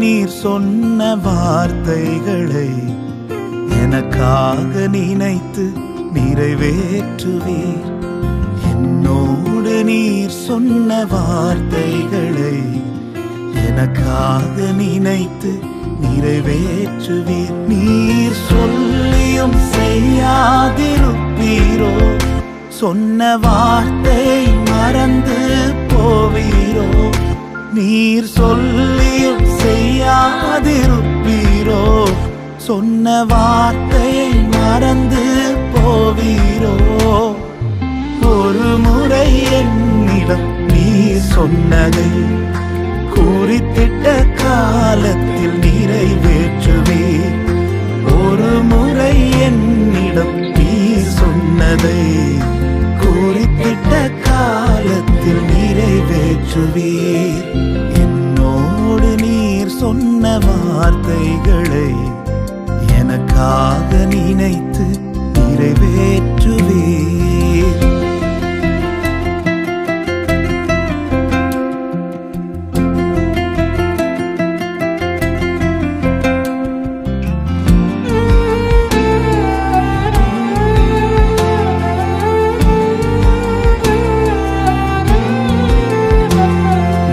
நீர் சொன்ன வார்த்தைகளை எனக்காக நினைத்து நிறைவேற்றுவீர். என்னோடு நீர் சொன்ன வார்த்தைகளை எனக்காக நினைத்து நிறைவேற்றுவீர். நீர் சொல்லியும் செய்யாதிருப்பீரோ சொன்ன வார்த்தை மறந்து போவீரோ நீர் சொல்லியும் சொன்ன வார்த்தையை மறந்து போவீரோ? ஒரு முறை என்னிடம் நீ சொன்னதை குறித்திட்ட காலத்தில் நிறைவேற்றுவே. ஒரு முறை என்னிடம் நீ சொன்னதை குறித்திட்ட காலத்தில் நிறைவேற்றுவே. என்னோடு நீர் சொன்ன வார்த்தைகளை உனக்காக நினைத்து நிறைவேற்றுவே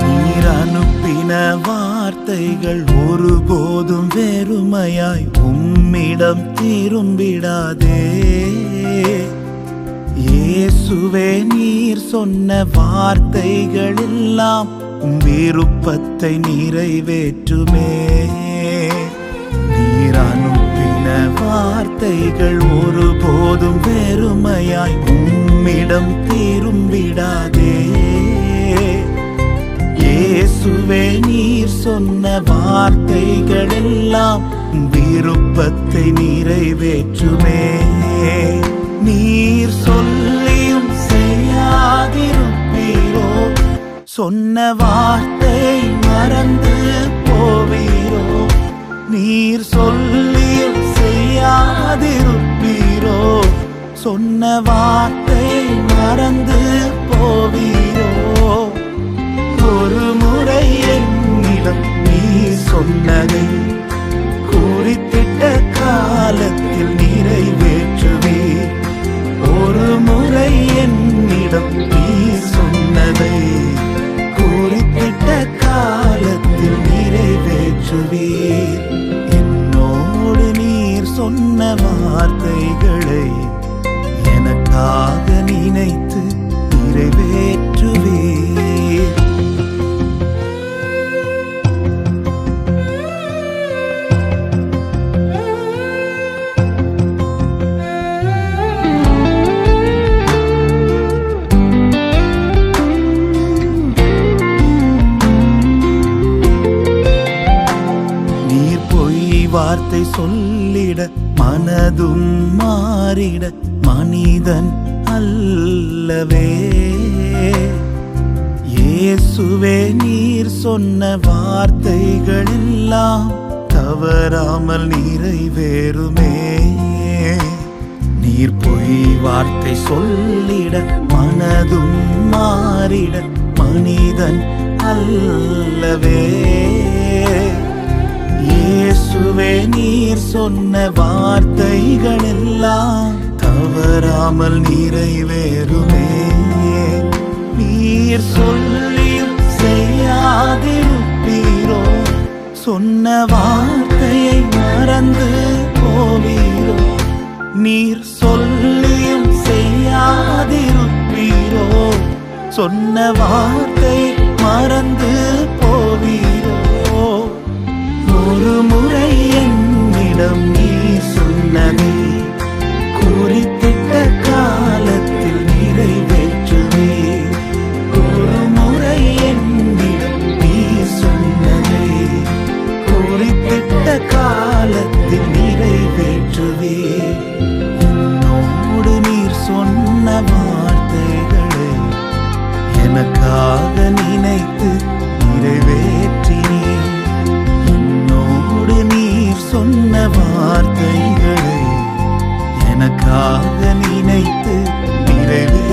நீர் அனுப்பின வார்த்தைகள் ஒருபோதும் உண்மையாய் உம்மிடம் திரும்பிடாதே. இயேசுவே நீர் சொன்ன வார்த்தைகள் எல்லாம் விருப்பத்தை நிறைவேற்றுமே. நீர் அனுப்பின வார்த்தைகள் ஒருபோதும் வெறுமையாய் உம்மிடம் திரும்பிடாதே. இயேசுவே நீர் சொன்ன வார்த்தைகள் எல்லாம் விருப்பத்தை நிறைவேற்றுமே. நீர் சொல்லியும் செய்யாதிருப்பீரோ. சொன்ன வார்த்தை மறந்து போவீரோ. நீர் சொல்லியும் செய்யாதிருப்பீரோ. சொன்ன வார்த்தை மறந்து போவீரோ. ஒரு முறை என்னிடம் நீ சொன்னதை வார்த்தை சொல்லிட மனதும் மாறிட மனிதன் அல்லவே. இயேசுவே நீர் சொன்ன வார்த்தைகள் எல்லாம் தவறாமல் நிறைவேறுமே. நீர் பொய் வார்த்தை சொல்லிட மனதும் மாறிட மனிதன் அல்லவே. இயேசுவே நீர் சொன்ன வார்த்தைகள் எல்லாம் தவறாமல் நிறைவேறுமே. நீர் சொல்லியும் செய்யாதிருப்பீரோ சொன்ன வார்த்தையை மறந்து போவீரோ. நீர் சொல்லியும் செய்யாதிருப்பீரோ சொன்ன வார்த்தை மறந்து சொன்ன வார்த்தைகளை எனக்காக நினைத்து நிறைவே